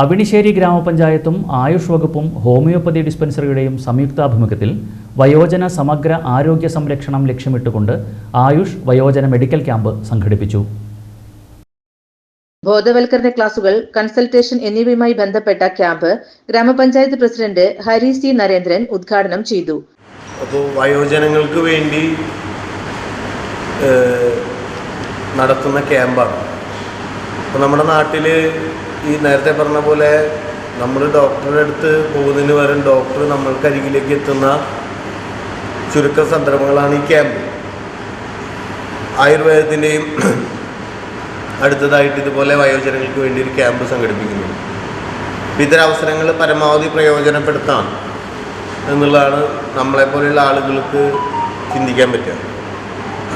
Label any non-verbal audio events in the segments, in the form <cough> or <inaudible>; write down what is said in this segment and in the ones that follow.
അവിണിശ്ശേരി ഗ്രാമപഞ്ചായത്തും ആയുഷ് വകുപ്പും ഹോമിയോപ്പതി ഡിസ്പെൻസറിയുടെയും സംയുക്താഭിമുഖ്യത്തിൽ വയോജന സമഗ്ര ആരോഗ്യ സംരക്ഷണം ലക്ഷ്യമിട്ടുകൊണ്ട് ആയുഷ് വയോജന മെഡിക്കൽ ക്യാമ്പ് സംഘടിപ്പിച്ചു. ബോധവൽക്കരണ ക്ലാസുകൾ കൺസൾട്ടേഷൻ എന്നിവയുമായി ബന്ധപ്പെട്ട ക്യാമ്പ് ഗ്രാമപഞ്ചായത്ത് പ്രസിഡന്റ് ഹരി സി നരേന്ദ്രൻ ഉദ്ഘാടനം ചെയ്തു. അപ്പോൾ വയോജനങ്ങൾക്ക് വേണ്ടി നടത്തുന്ന ക്യാമ്പാണ്. അപ്പോൾ നമ്മുടെ നാട്ടിൽ ഈ നേരത്തെ പറഞ്ഞ പോലെ നമ്മൾ ഡോക്ടറുടെ അടുത്ത് പോകുന്നതിന് പകരം ഡോക്ടർ നമ്മൾക്ക് അരികിലേക്ക് എത്തുന്ന ചുരുക്ക സന്ദർഭങ്ങളാണ് ഈ ക്യാമ്പ് ആയുർവേദത്തിന്റെയും <clears throat> അടുത്തതായിട്ട് ഇതുപോലെ വയോജനങ്ങൾക്ക് വേണ്ടി ഒരു ക്യാമ്പ് സംഘടിപ്പിക്കുന്നു. ഇത്തരം അവസരങ്ങൾ പരമാവധി പ്രയോജനപ്പെടുത്താം എന്നുള്ളതാണ് നമ്മളെപ്പോലെയുള്ള ആളുകൾക്ക് ചിന്തിക്കാൻ പറ്റുക.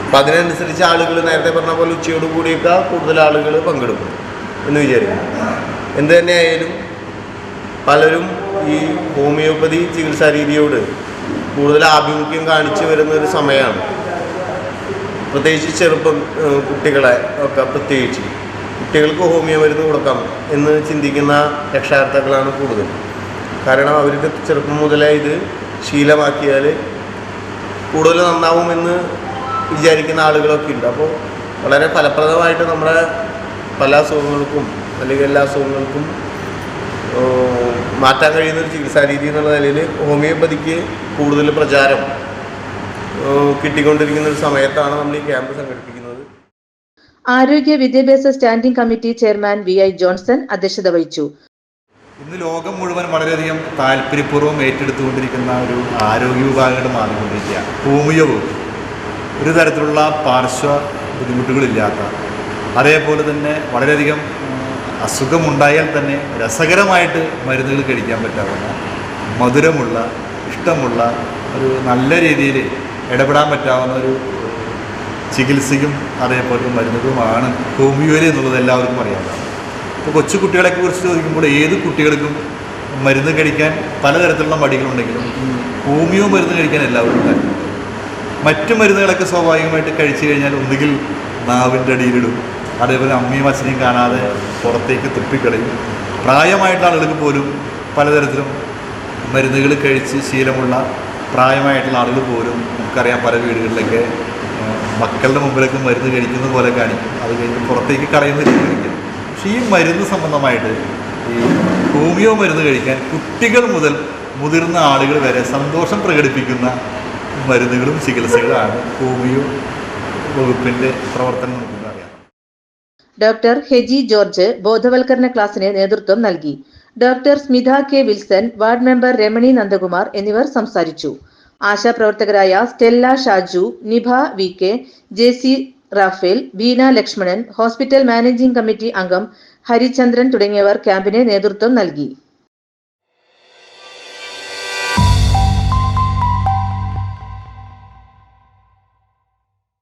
അപ്പം അതിനനുസരിച്ച് ആളുകൾ നേരത്തെ പറഞ്ഞ പോലെ ഉച്ചയോട് കൂടിയൊക്കെ കൂടുതൽ ആളുകൾ പങ്കെടുക്കും എന്ന് വിചാരിക്കുന്നു. എന്ത് തന്നെയായാലും പലരും ഈ ഹോമിയോപ്പതി ചികിത്സാ രീതിയോട് കൂടുതൽ ആഭിമുഖ്യം കാണിച്ചു വരുന്ന ഒരു സമയമാണ്. പ്രത്യേകിച്ച് ചെറുപ്പം കുട്ടികളെ ഒക്കെ പ്രത്യേകിച്ച് കുട്ടികൾക്ക് ഹോമിയോ മരുന്ന് കൊടുക്കാം എന്ന് ചിന്തിക്കുന്ന രക്ഷാകർത്താക്കളാണ് കൂടുതൽ കാരണം അവർക്ക് ചെറുപ്പം മുതലേ ഇത് ശീലമാക്കിയാൽ കൂടുതൽ നന്നാവുമെന്ന് വിചാരിക്കുന്ന ആളുകളൊക്കെ ഉണ്ട്. അപ്പോൾ വളരെ ഫലപ്രദമായിട്ട് നമ്മുടെ പല അസുഖങ്ങൾക്കും അല്ലെങ്കിൽ എല്ലാ അസുഖങ്ങൾക്കും മാറ്റാൻ കഴിയുന്ന ഒരു ചികിത്സാ രീതി എന്നുള്ള നിലയിൽ ഹോമിയോപ്പതിക്ക് കൂടുതൽ പ്രചാരം കിട്ടിക്കൊണ്ടിരിക്കുന്ന ഒരു സമയത്താണ് നമ്മൾ ഈ ക്യാമ്പ് സംഘടിപ്പിക്കുന്നത്. ആരോഗ്യ വിദ്യാഭ്യാസ standing committee chairman V I Johnson അധ്യക്ഷത വഹിച്ചു. ഇന്ന് ലോകം മുഴുവൻ വളരെയധികം താല്പര്യപൂർവം ഏറ്റെടുത്തുകൊണ്ടിരിക്കുന്ന ഒരു ആരോഗ്യ വിഭാഗമായിട്ട് മാറിക്കൊണ്ടിരിക്കുകയാണ്. ഹോമിയോ ഒരു തരത്തിലുള്ള പാർശ്വ ബുദ്ധിമുട്ടുകളില്ലാത്ത അതേപോലെ തന്നെ വളരെയധികം അസുഖമുണ്ടായാൽ തന്നെ രസകരമായിട്ട് മരുന്നുകൾ കഴിക്കാൻ പറ്റാവുന്ന മധുരമുള്ള ഇഷ്ടമുള്ള ഒരു നല്ല രീതിയിൽ ഇടപെടാൻ പറ്റാവുന്ന ഒരു ചികിത്സയും അതേപോലെ മരുന്നുകളുമാണ് ഹോമിയോലി എന്നുള്ളത് എല്ലാവർക്കും അറിയാവുന്നതാണ്. ഇപ്പോൾ കൊച്ചു കുട്ടികളെ കുറിച്ച് ചോദിക്കുമ്പോൾ ഏത് കുട്ടികൾക്കും മരുന്ന് കഴിക്കാൻ പലതരത്തിലുള്ള മടികളുണ്ടെങ്കിലും ഹോമിയോ മരുന്ന് കഴിക്കാൻ എല്ലാവർക്കും താല്പര്യം മറ്റു മരുന്നുകളൊക്കെ സ്വാഭാവികമായിട്ട് കഴിച്ചു കഴിഞ്ഞാൽ ഒന്നുകിൽ നാവിന്റെ അടിയിലിടും. അതേപോലെ അമ്മയും അച്ഛനെയും കാണാതെ പുറത്തേക്ക് തുപ്പിക്കളയും. പ്രായമായിട്ട് ആളുകൾക്ക് പോലും പലതരത്തിലും മരുന്നുകൾ കഴിച്ച് ശീലമുള്ള പ്രായമായിട്ടുള്ള ആളുകൾ പോലും നമുക്കറിയാം പല വീടുകളിലൊക്കെ മക്കളുടെ മുമ്പിലൊക്കെ മരുന്ന് കഴിക്കുന്ന പോലെ കാണിക്കും. അത് കഴിഞ്ഞ് പുറത്തേക്ക് കളയുന്ന രീതി കഴിക്കും പക്ഷേ ഈ മരുന്ന് സംബന്ധമായിട്ട് ഈ ഹോമിയോ മരുന്ന് കഴിക്കാൻ കുട്ടികൾ മുതൽ മുതിർന്ന ആളുകൾ വരെ സന്തോഷം പ്രകടിപ്പിക്കുന്ന മരുന്നുകളും ചികിത്സകളാണ് ഹോമിയോ വകുപ്പിന്റെ പ്രവർത്തനം ഡോക്ടർ ഹെജി ജോർജ് ബോധവൽക്കരണ ക്ലാസ്സിന് നേതൃത്വം നൽകി. Doctor Smitha K Wilson ward member Ramani Nandakumar എന്നിവർ സംസാരിച്ചു. ആശാപ്രവർത്തകരായ Stella Shaju Nibha V K J C Raphael Beena Lakshmanan hospital managing committee അംഗം ഹരിചന്ദ്രൻ തുടങ്ങിയവർ ക്യാമ്പിന് നേതൃത്വം നൽകി.